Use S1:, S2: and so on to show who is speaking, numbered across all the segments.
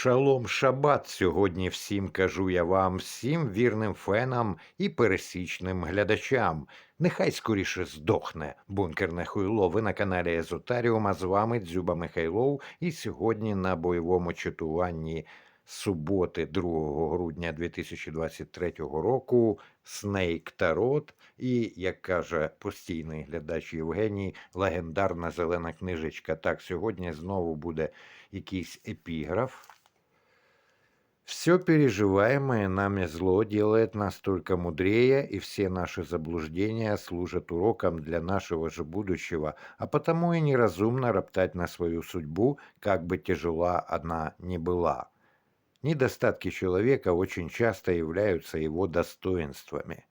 S1: Шалом шабат сьогодні всім кажу я вам, всім вірним фенам і пересічним глядачам. Нехай скоріше здохне бункерне хуйло. Ви на каналі Езотаріум, а з вами Дзюба Михайлов. І сьогодні на бойовому чатуванні суботи 2 грудня 2023 року Снейк Тарот і, як каже постійний глядач Євгеній, легендарна зелена книжечка. Так, сьогодні знову буде якийсь епіграф. Все переживаемое нами зло делает нас только мудрее, и все наши заблуждения служат уроком для нашего же будущего, а потому и неразумно роптать на свою судьбу, как бы тяжела она ни была. Недостатки человека очень часто являются его достоинствами.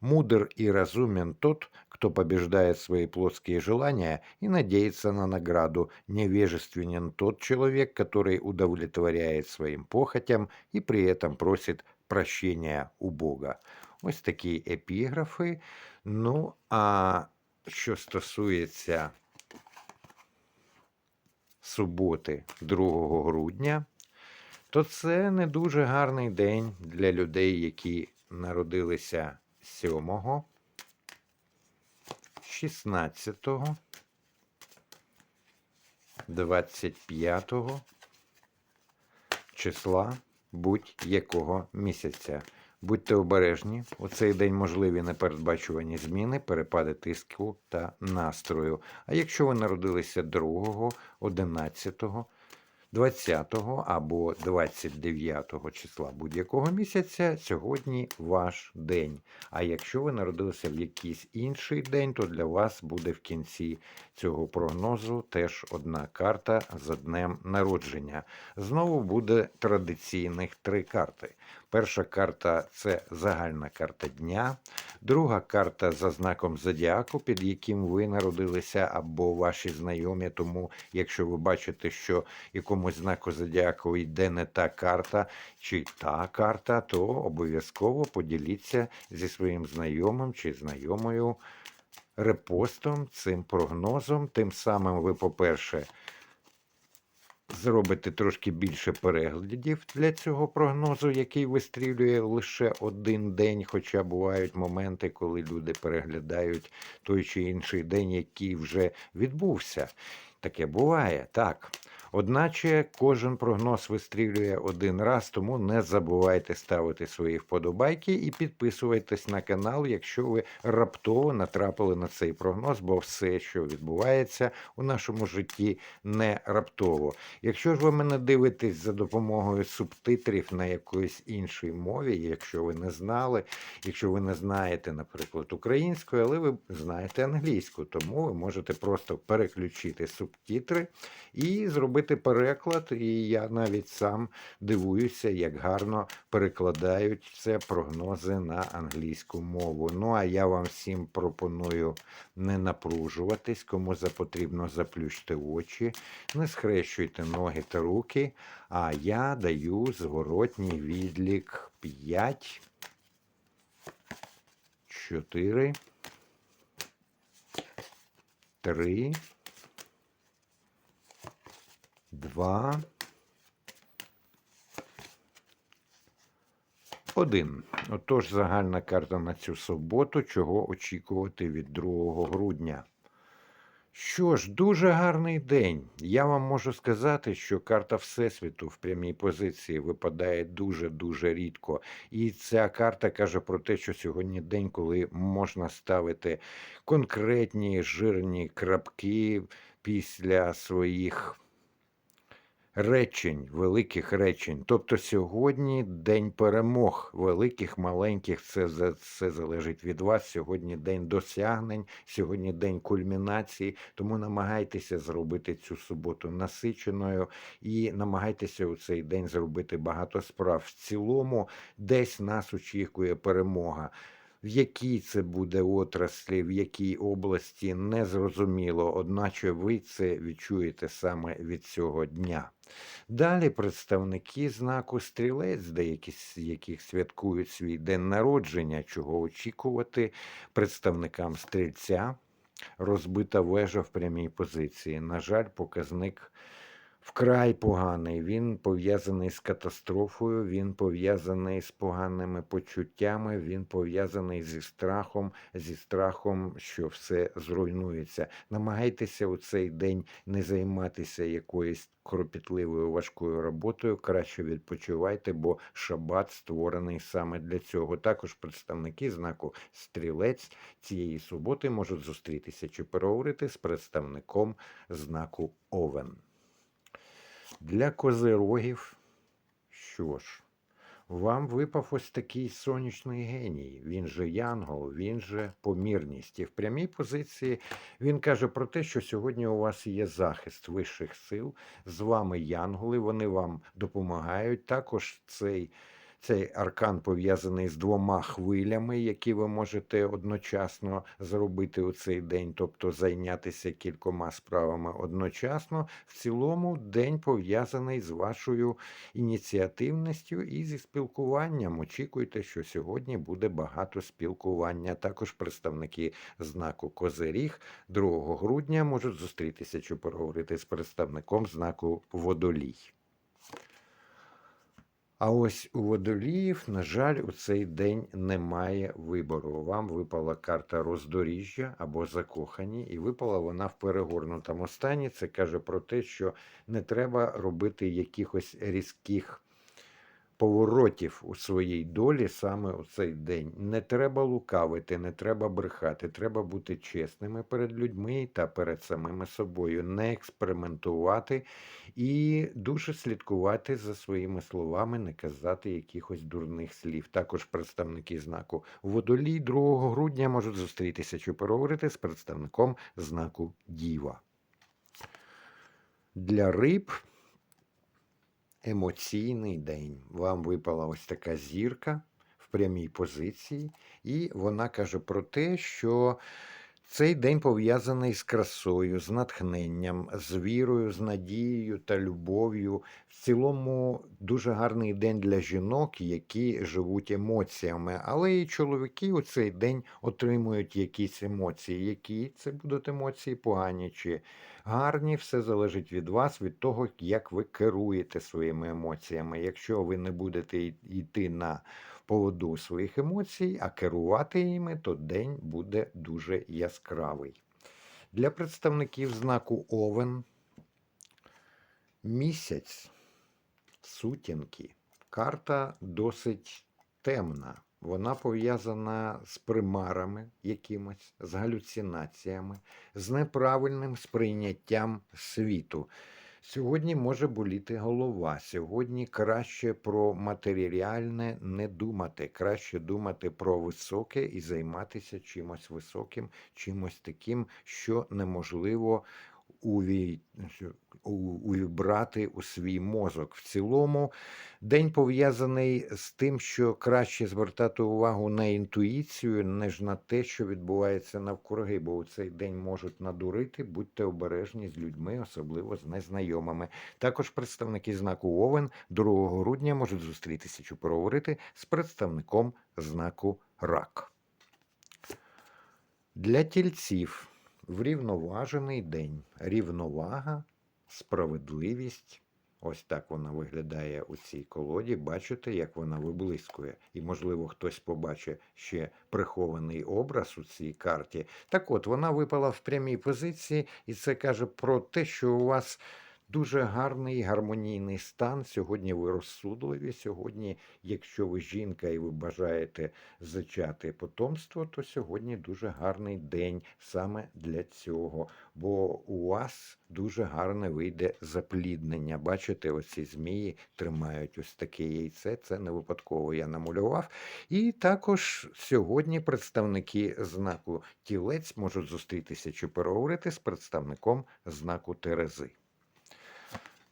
S1: Мудр и разумен тот, кто побеждает свои плотские желания и надеется на награду. Невежественен тот человек, который удовлетворяет своим похотям и при этом просит прощения у Бога. Ось такі епіграфи. Ну, а що стосується суботи 2 грудня, то це не дуже гарний день для людей, які народилися 7, 16, 25 числа будь-якого місяця. Будьте обережні, у цей день можливі непередбачувані зміни, перепади тиску та настрою. А якщо ви народилися 2, 11, 20 або 29 числа будь-якого місяця, сьогодні ваш день. А якщо ви народилися в якийсь інший день, то для вас буде в кінці цього прогнозу теж одна карта за днем народження. Знову буде традиційних три карти. Перша карта це загальна карта дня, друга карта за знаком зодіаку, під яким ви народилися, або ваші знайомі. Тому, якщо ви бачите, що якомусь знаку зодіаку йде не та карта чи та карта, то обов'язково поділіться зі своїм знайомим чи знайомою репостом цим прогнозом. Тим самим ви, по-перше, зробите трошки більше переглядів для цього прогнозу, який вистрілює лише один день. Хоча бувають моменти, коли люди переглядають той чи інший день, який вже відбувся. Таке буває, так. Одначе кожен прогноз вистрілює один раз, тому не забувайте ставити свої вподобайки і підписуйтесь на канал, якщо ви раптово натрапили на цей прогноз, бо все, що відбувається у нашому житті, не раптово. Якщо ж ви мене дивитесь за допомогою субтитрів на якоїсь іншій мові, якщо ви не знали, якщо ви не знаєте, наприклад, українською, але ви знаєте англійську, тому ви можете просто переключити субтитри і зробити переклад. І я навіть сам дивуюся, як гарно перекладають це прогнози на англійську мову. Ну а я вам всім пропоную не напружуватись, кому за потрібно заплющте очі, не схрещуйте ноги та руки. А я даю зворотній відлік 5, 4, 3, Два. Один. Отож, загальна карта на цю суботу, чого очікувати від 2 грудня. Що ж, дуже гарний день. Я вам можу сказати, що карта Всесвіту в прямій позиції випадає дуже-дуже рідко. І ця карта каже про те, що сьогодні день, коли можна ставити конкретні жирні крапки після своїх речень, великих речень. Тобто сьогодні день перемог, великих, маленьких, це все залежить від вас. Сьогодні день досягнень, сьогодні день кульмінації. Тому намагайтеся зробити цю суботу насиченою і намагайтеся у цей день зробити багато справ. В цілому, десь нас очікує перемога. В якій це буде отраслі, в якій області незрозуміло, одначе ви це відчуєте саме від цього дня. Далі представники знаку стрілець, деякі з яких святкують свій день народження, чого очікувати представникам стрільця, розбита вежа в прямій позиції. На жаль, показник вкрай поганий. Він пов'язаний з катастрофою, він пов'язаний з поганими почуттями, він пов'язаний зі страхом, зі страхом, що все зруйнується. Намагайтеся у цей день не займатися якоюсь кропітливою важкою роботою. Краще відпочивайте, бо шабат створений саме для цього. Також представники знаку стрілець цієї суботи можуть зустрітися чи переговорити з представником знаку Овен. Для козирогів, що ж, вам випав ось такий сонячний геній. Він же янгол, він же помірність. І в прямій позиції він каже про те, що сьогодні у вас є захист вищих сил, з вами янголи, вони вам допомагають. Також цей. Цей аркан пов'язаний з двома хвилями, які ви можете одночасно зробити у цей день, тобто зайнятися кількома справами одночасно. В цілому день пов'язаний з вашою ініціативністю і зі спілкуванням. Очікуйте, що сьогодні буде багато спілкування. Також представники знаку Козиріг 2 грудня можуть зустрітися чи поговорити з представником знаку Водолій. А ось у водоліїв, на жаль, у цей день немає вибору. Вам випала карта роздоріжжя або закохані, і випала вона в перегорнутому стані. Це каже про те, що не треба робити якихось різких поворотів у своїй долі саме у цей день. Не треба лукавити, не треба брехати. Треба бути чесними перед людьми та перед самими собою, не експериментувати і дуже слідкувати за своїми словами, не казати якихось дурних слів. Також представники знаку Водолій 2 грудня можуть зустрітися чи переговорити з представником знаку Діва. Для риб емоційний день. Вам випала ось така зірка в прямій позиції, і вона каже про те, що цей день пов'язаний з красою, з натхненням, з вірою, з надією та любов'ю. В цілому дуже гарний день для жінок, які живуть емоціями. Але і чоловіки у цей день отримують якісь емоції. Які це будуть емоції погані чи гарні, все залежить від вас, від того, як ви керуєте своїми емоціями. Якщо ви не будете йти на поводу своїх емоцій, а керувати іми, то день буде дуже яскравий. Для представників знаку Овен місяць сутінки. Карта досить темна. Вона пов'язана з примарами якимось, з галюцинаціями, з неправильним сприйняттям світу. Сьогодні може боліти голова. Сьогодні краще про матеріальне не думати, краще думати про високе і займатися чимось високим, чимось таким, що неможливо увібрати у свій мозок. В цілому день пов'язаний з тим, що краще звертати увагу на інтуїцію, ніж на те, що відбувається навкруги, бо у цей день можуть надурити, будьте обережні з людьми, особливо з незнайомими. Також представники знаку Овен 2 грудня можуть зустрітися чи поговорити з представником знаку Рак. Для тільців врівноважений день. Рівновага, справедливість. Ось так вона виглядає у цій колоді. Бачите, як вона виблискує. І, можливо, хтось побачить ще прихований образ у цій карті. Так от, вона випала в прямій позиції, і це каже про те, що у вас. Дуже гарний гармонійний стан. Сьогодні ви розсудливі. Сьогодні, якщо ви жінка і ви бажаєте зачати потомство, то сьогодні дуже гарний день саме для цього. Бо у вас дуже гарне вийде запліднення. Бачите, оці змії тримають ось таке яйце. Це не випадково я намалював. І також сьогодні представники знаку тілець можуть зустрітися чи переговорити з представником знаку Терези.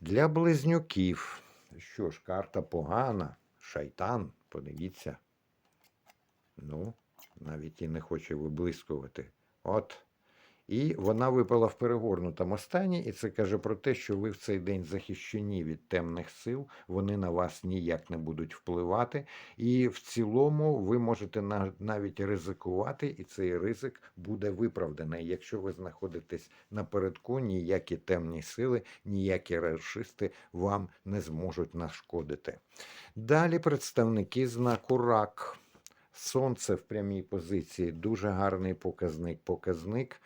S1: Для близнюків. Що ж, карта погана, шайтан, подивіться. Ну, навіть і не хоче виблискувати. От. І вона випала в перегорнутому стані, і це каже про те, що ви в цей день захищені від темних сил, вони на вас ніяк не будуть впливати. І в цілому ви можете на- навіть ризикувати, і цей ризик буде виправданий. Якщо ви знаходитесь напередку, ніякі темні сили, ніякі расисти вам не зможуть нашкодити. Далі представники знаку рак. Сонце в прямій позиції дуже гарний показник. Показник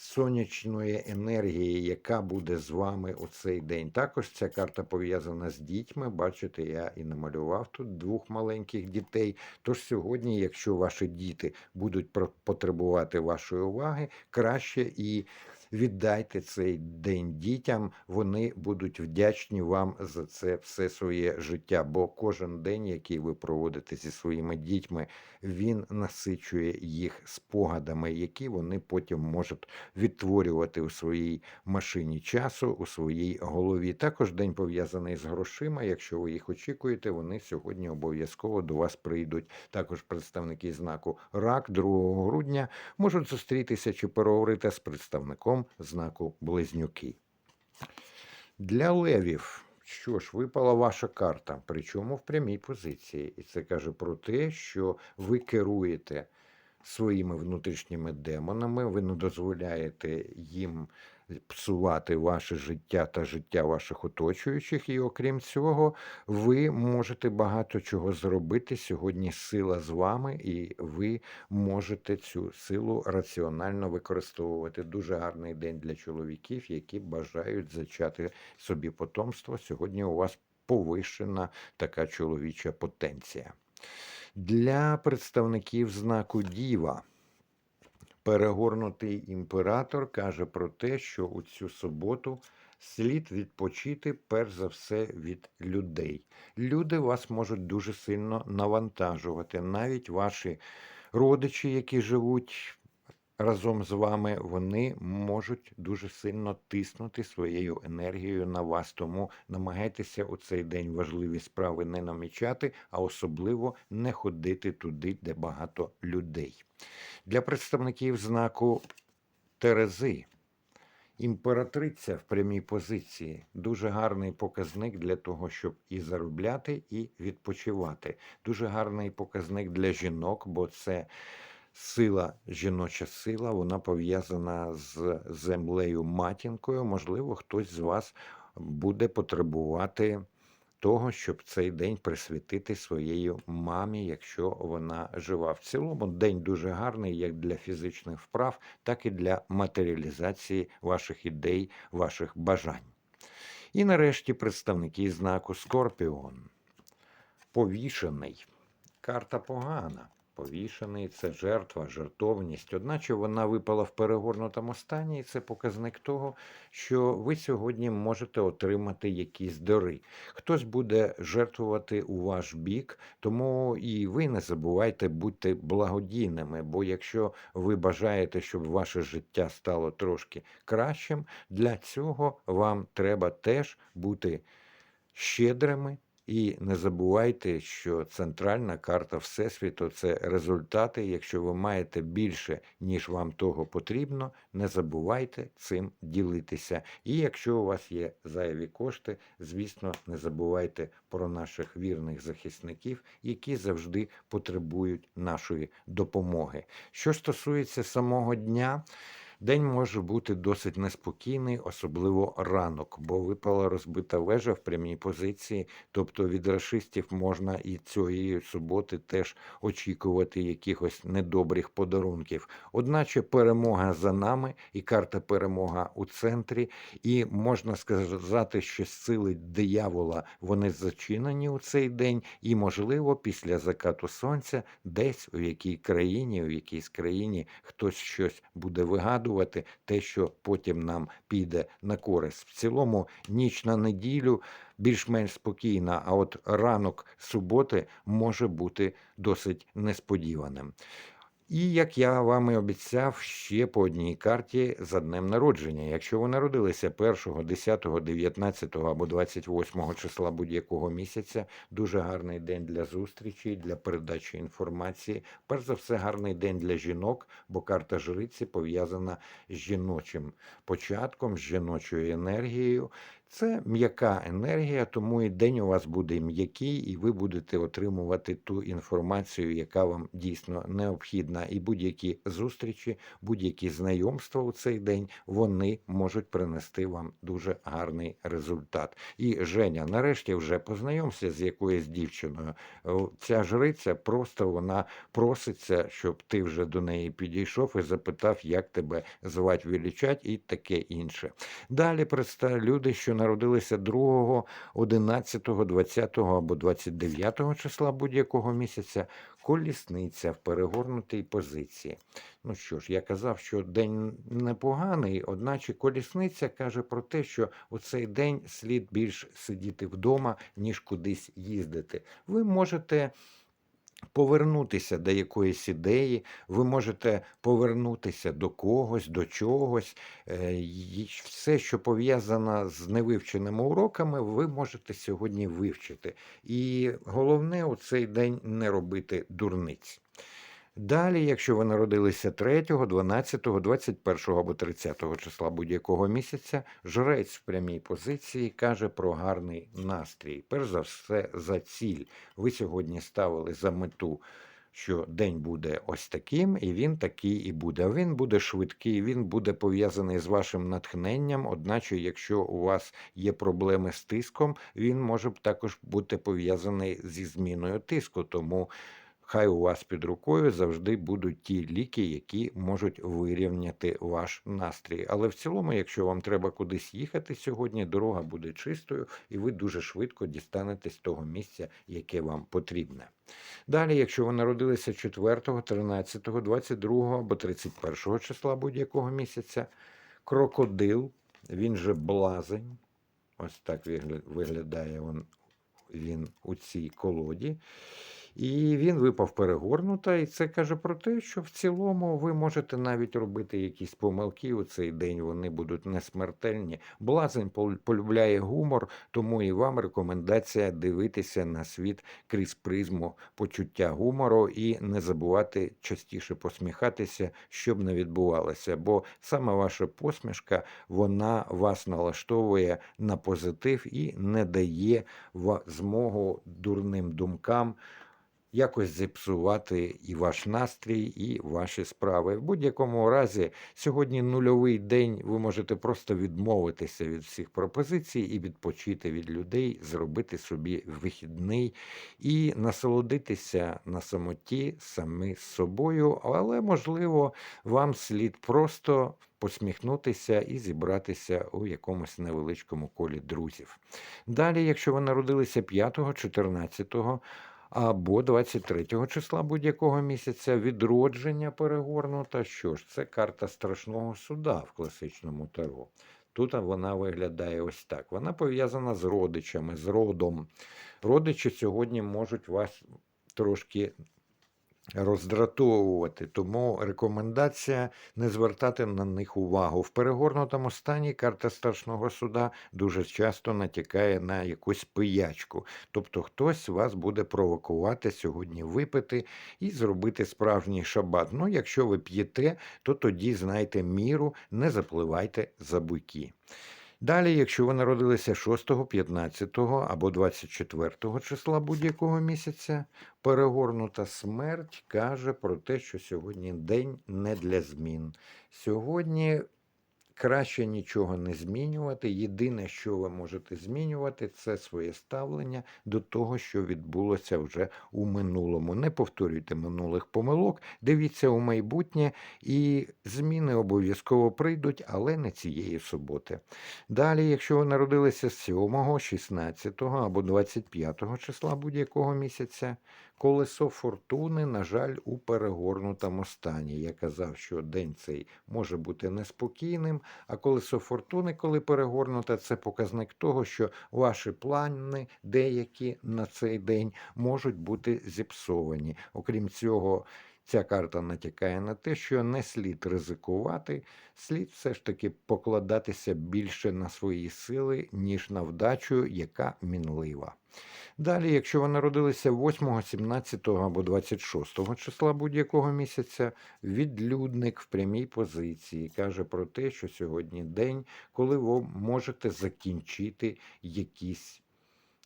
S1: сонячної енергії, яка буде з вами у цей день. Також ця карта пов'язана з дітьми. Бачите, я і намалював тут двох маленьких дітей. Тож сьогодні, якщо ваші діти будуть потребувати вашої уваги, краще і віддайте цей день дітям. Вони будуть вдячні вам за це все своє життя. Бо кожен день, який ви проводите зі своїми дітьми, він насичує їх спогадами, які вони потім можуть відтворювати у своїй машині часу, у своїй голові. Також день пов'язаний з грошима. Якщо ви їх очікуєте, вони сьогодні обов'язково до вас прийдуть. Також представники знаку РАК 2 грудня можуть зустрітися чи переговорити з представником знаку Близнюки. Для левів. Що ж, випала ваша карта, причому в прямій позиції. І це каже про те, що ви керуєте своїми внутрішніми демонами, ви не дозволяєте їм псувати ваше життя та життя ваших оточуючих. І окрім цього, ви можете багато чого зробити. Сьогодні сила з вами, і ви можете цю силу раціонально використовувати. Дуже гарний день для чоловіків, які бажають зачати собі потомство. Сьогодні у вас повищена така чоловіча потенція. Для представників знаку Діва перегорнутий імператор каже про те, що у цю суботу слід відпочити перш за все від людей. Люди вас можуть дуже сильно навантажувати, навіть ваші родичі, які живуть. Разом з вами вони можуть дуже сильно тиснути своєю енергією на вас. Тому намагайтеся у цей день важливі справи не намічати, а особливо не ходити туди, де багато людей. Для представників знаку Терези. Імператриця в прямій позиції дуже гарний показник для того, щоб і заробляти, і відпочивати. Дуже гарний показник для жінок, бо це сила, жіноча сила, вона пов'язана з землею матінкою. Можливо, хтось з вас буде потребувати того, щоб цей день присвятити своєї мамі, якщо вона жива. В цілому день дуже гарний як для фізичних вправ, так і для матеріалізації ваших ідей, ваших бажань. І нарешті представники знаку Скорпіон. Повішений. Карта погана. Повішений це жертва, жертовність. Одначе вона випала в перегорнутому стані, і це показник того, що ви сьогодні можете отримати якісь дари. Хтось буде жертвувати у ваш бік, тому і ви не забувайте бути благодійними. Бо якщо ви бажаєте, щоб ваше життя стало трошки кращим, для цього вам треба теж бути щедрими. І не забувайте, що центральна карта Всесвіту це результати. Якщо ви маєте більше, ніж вам того потрібно, не забувайте цим ділитися. І якщо у вас є зайві кошти, звісно, не забувайте про наших вірних захисників, які завжди потребують нашої допомоги. Що стосується самого дня. День може бути досить неспокійний, особливо ранок, бо випала розбита вежа в прямій позиції. Тобто від рашистів можна і цієї суботи теж очікувати якихось недобрих подарунків. Одначе перемога за нами і карта перемога у центрі, і можна сказати, що сили диявола вони зачинені у цей день, і, можливо, після закату сонця десь у якій країні, у якійсь країні хтось щось буде вигадувати те, що потім нам піде на користь. В цілому ніч на неділю більш-менш спокійна, а от ранок суботи може бути досить несподіваним. І як я вам і обіцяв, ще по одній карті за днем народження. Якщо ви народилися 1, 10, 19 або 28 числа будь-якого місяця, дуже гарний день для зустрічі, для передачі інформації. Перш за все, гарний день для жінок, бо карта жриці пов'язана з жіночим початком, з жіночою енергією. Це м'яка енергія, тому і день у вас буде м'який, і ви будете отримувати ту інформацію, яка вам дійсно необхідна. І будь-які зустрічі, будь-які знайомства у цей день вони можуть принести вам дуже гарний результат. І Женя, нарешті вже познайомся з якоюсь дівчиною. Ця жриця просто вона проситься, щоб ти вже до неї підійшов і запитав, як тебе звать величать, і таке інше. Далі представ люди, що народилися 2, 11, 20 або 29 числа будь-якого місяця, колісниця в перегорнутій позиції. Ну що ж, я казав, що день непоганий, одначе колісниця каже про те, що у цей день слід більш сидіти вдома, ніж кудись їздити. Ви можете повернутися до якоїсь ідеї, ви можете повернутися до когось, до чогось. Е, Все, що пов'язано з невивченими уроками, ви можете сьогодні вивчити. І головне у цей день не робити дурниць. Далі, якщо ви народилися 3, 12, 21 або 30 числа будь-якого місяця, жрець в прямій позиції каже про гарний настрій. Перш за все, за ціль. Ви сьогодні ставили за мету, що день буде ось таким, і він такий і буде. Він буде швидкий, він буде пов'язаний з вашим натхненням. Одначе, якщо у вас є проблеми з тиском, він може також бути пов'язаний зі зміною тиску. Тому Хай у вас під рукою завжди будуть ті ліки, які можуть вирівняти ваш настрій. Але в цілому, якщо вам треба кудись їхати сьогодні, дорога буде чистою, і ви дуже швидко дістанетесь того місця, яке вам потрібне. Далі, якщо ви народилися 4, 13, 22 або 31 числа будь-якого місяця, крокодил, він же блазень. Ось так виглядає він, у цій колоді. І він випав перегорнута, і це каже про те, що в цілому ви можете навіть робити якісь помилки у цей день, вони будуть не смертельні. Блазень пол- полюбляє гумор, тому і вам рекомендація дивитися на світ крізь призму почуття гумору і не забувати частіше посміхатися, щоб не відбувалося. Бо саме ваша посмішка вона вас налаштовує на позитив і не дає змогу дурним думкам якось зіпсувати і ваш настрій, і ваші справи. В будь-якому разі, сьогодні нульовий день, ви можете просто відмовитися від всіх пропозицій і відпочити від людей, зробити собі вихідний і насолодитися на самоті самі з собою, але можливо, вам слід просто посміхнутися і зібратися у якомусь невеличкому колі друзів. Далі, якщо ви народилися 5, 14 або 23 числа будь-якого місяця відродження перегорнута. Що ж, це карта страшного суда в класичному таро. Тут вона виглядає ось так. Вона пов'язана з родичами, з родом. Родичі сьогодні можуть вас трошки роздратовувати, тому рекомендація не звертати на них увагу. В перегорнутому стані карта страшного суда дуже часто натякає на якусь пиячку. Тобто хтось вас буде провокувати сьогодні випити і зробити справжній шабат. Ну, якщо ви п'єте, то тоді знайте міру, не запливайте за буйки. Далі, якщо ви народилися 6, 15 або 24 числа будь-якого місяця, перегорнута смерть каже про те, що сьогодні день не для змін. Сьогодні краще нічого не змінювати. Єдине, що ви можете змінювати, це своє ставлення до того, що відбулося вже у минулому. Не повторюйте минулих помилок, дивіться у майбутнє, і зміни обов'язково прийдуть, але не цієї суботи. Далі, якщо ви народилися 7, 16 або 25 числа будь-якого місяця, колесо фортуни, на жаль, у перегорнутому стані. Я казав, що день цей може бути неспокійним, а колесо фортуни, коли перегорнуте, це показник того, що ваші плани деякі на цей день можуть бути зіпсовані. Окрім цього, ця карта натякає на те, що не слід ризикувати, слід все ж таки покладатися більше на свої сили, ніж на вдачу, яка мінлива. Далі, якщо ви народилися 8, 17 або 26 числа будь-якого місяця, відлюдник в прямій позиції каже про те, що сьогодні день, коли ви можете закінчити якісь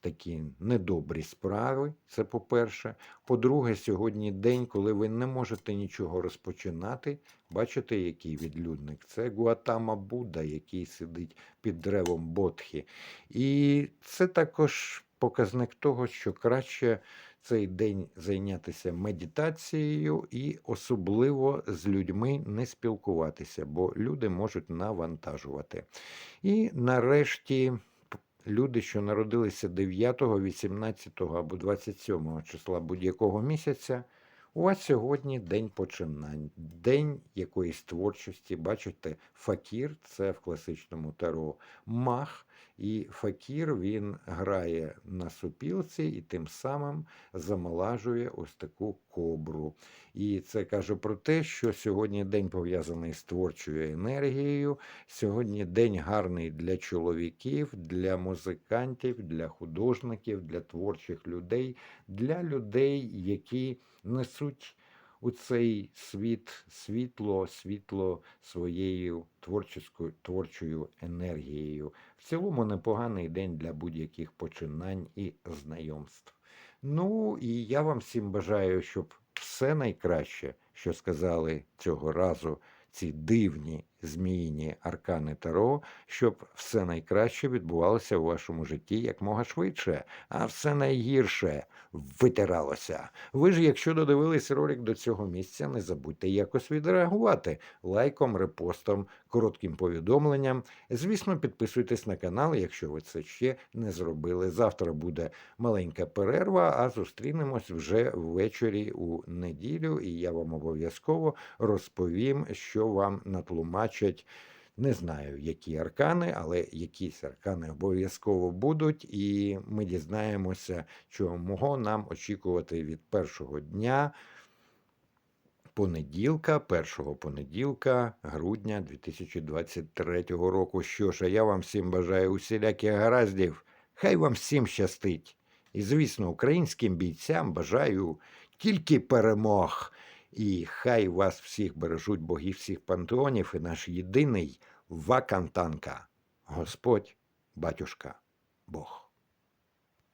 S1: такі недобрі справи. Це по-перше. По-друге, сьогодні день, коли ви не можете нічого розпочинати. Бачите, який відлюдник? Це Гуатама Будда, який сидить під деревом Бодхі. І це також показник того, що краще цей день зайнятися медитацією і особливо з людьми не спілкуватися, бо люди можуть навантажувати. І нарешті. Люди, що народилися 9, 18 або 27 числа будь-якого місяця, у вас сьогодні день починань, день якоїсь творчості. Бачите, факір це в класичному таро мах, і факір він грає на супілці і тим самим замолажує ось таку кобру. І це каже про те, що сьогодні день пов'язаний з творчою енергією. Сьогодні день гарний для чоловіків, для музикантів, для художників, для творчих людей, для людей, які несуть у цей світ світло, світло своєю творчою, творчою енергією. В цілому непоганий день для будь-яких починань і знайомств. Ну і я вам всім бажаю, щоб все найкраще, що сказали цього разу ці дивні зміїні аркани Таро, щоб все найкраще відбувалося у вашому житті якмога швидше, а все найгірше витиралося. Ви ж, якщо додивились ролик до цього місця, не забудьте якось відреагувати лайком, репостом, коротким повідомленням. Звісно, підписуйтесь на канал, якщо ви це ще не зробили. Завтра буде маленька перерва, а зустрінемось вже ввечері у неділю, і я вам обов'язково розповім, що вам натлумачать. Не знаю, які аркани, але якісь аркани обов'язково будуть, і ми дізнаємося, чого нам очікувати від першого дня понеділка, першого понеділка грудня 2023 року. Що ж, а я вам всім бажаю усіляких гараздів. Хай вам всім щастить. І, звісно, українським бійцям бажаю тільки перемог. І хай вас всіх бережуть боги всіх пантеонів і наш єдиний вакантанка, Господь, батюшка, Бог.